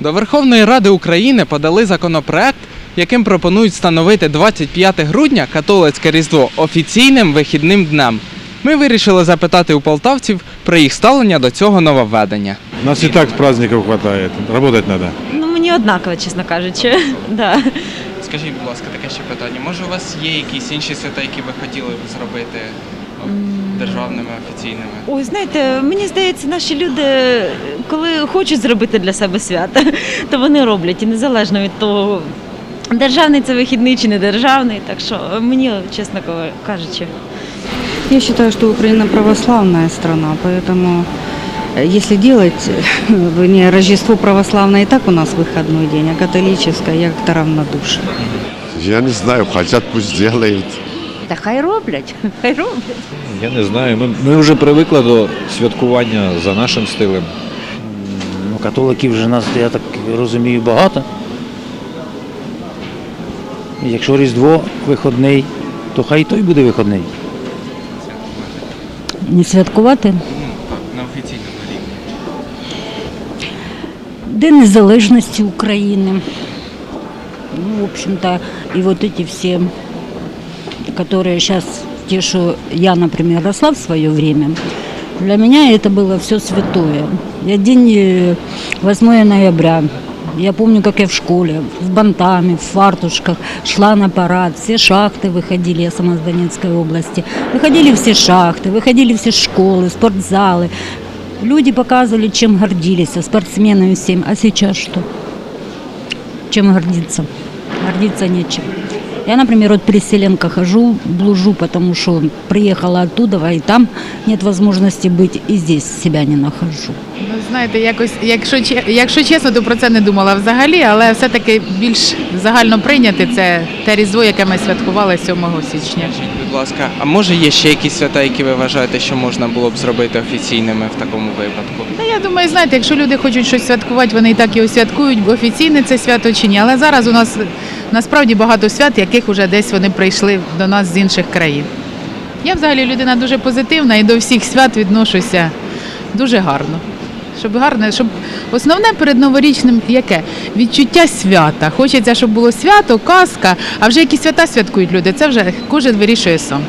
До Верховної Ради України подали законопроект, яким пропонують встановити 25 грудня католицьке Різдво офіційним вихідним днем. Ми вирішили запитати у полтавців про їх ставлення до цього нововведення. Нас и так праздников хватает. Работать надо. Ну, мені однаково, чесно кажучи. Да. Скажіть, будь ласка, таке ще питання. Може, у вас є якісь інші свята, які ви хотіли б зробити ну, державними офіційними? Ой, знаєте, мені здається, наші люди, коли хочуть зробити для себе свято, то вони роблять і незалежно від того, державний це вихідний чи не державний. Так що мені, чесно кажучи, Я считаю, что Украина православная страна, поэтому э, если делать э, не Рождество православное, и так у нас выходной день, а католическое, я как-то равнодушна. Я не знаю, хотят, пусть делают. Та хай роблять, хай роблять. Я не знаю. Ми, ми вже привикли до святкування за нашим стилем. Католиків вже нас, я так розумію, багато. Якщо Різдво виходний, то хай той буде виходний. Не святкувати На офіційному рівні. День Незалежності України. Ну, в общем-то, и вот эти все, которые сейчас, те, что я, например, росла в свое время, для меня это было все святое. Я день э, 8 ноября, я помню, как я в школе, с бантами, в фартушках, шла на парад, все шахты выходили, я сама с Донецкой области, выходили все шахты, выходили все школы, спортзалы. Люди показывали, чем гордились, а спортсменами всем. А сейчас что? Чем гордиться? Гордиться нечем. Я, например, вот переселенка хожу, блужу, потому что приехала оттуда, и там нет возможности быть, и здесь себя не нахожу. Ну, знаєте, якось, якщо, че- якщо чесно, то про це не думала взагалі, але все-таки більш загально прийняти це те різдво, яке ми святкували 7 січня. Скажіть, будь ласка, а може є ще якісь свята, які ви вважаєте, що можна було б зробити офіційними в такому випадку? Та я думаю, знаєте, якщо люди хочуть щось святкувати, вони і так його святкують, бо офіційне це свято чи ні. Але зараз у нас насправді багато свят, яких вже десь вони прийшли до нас з інших країн. Я взагалі людина дуже позитивна і до всіх свят відношуся дуже гарно. Щоб гарне, щоб основне перед новорічним яке? Відчуття свята. Хочеться, щоб було свято, казка, а вже які свята святкують люди, це вже кожен вирішує сам.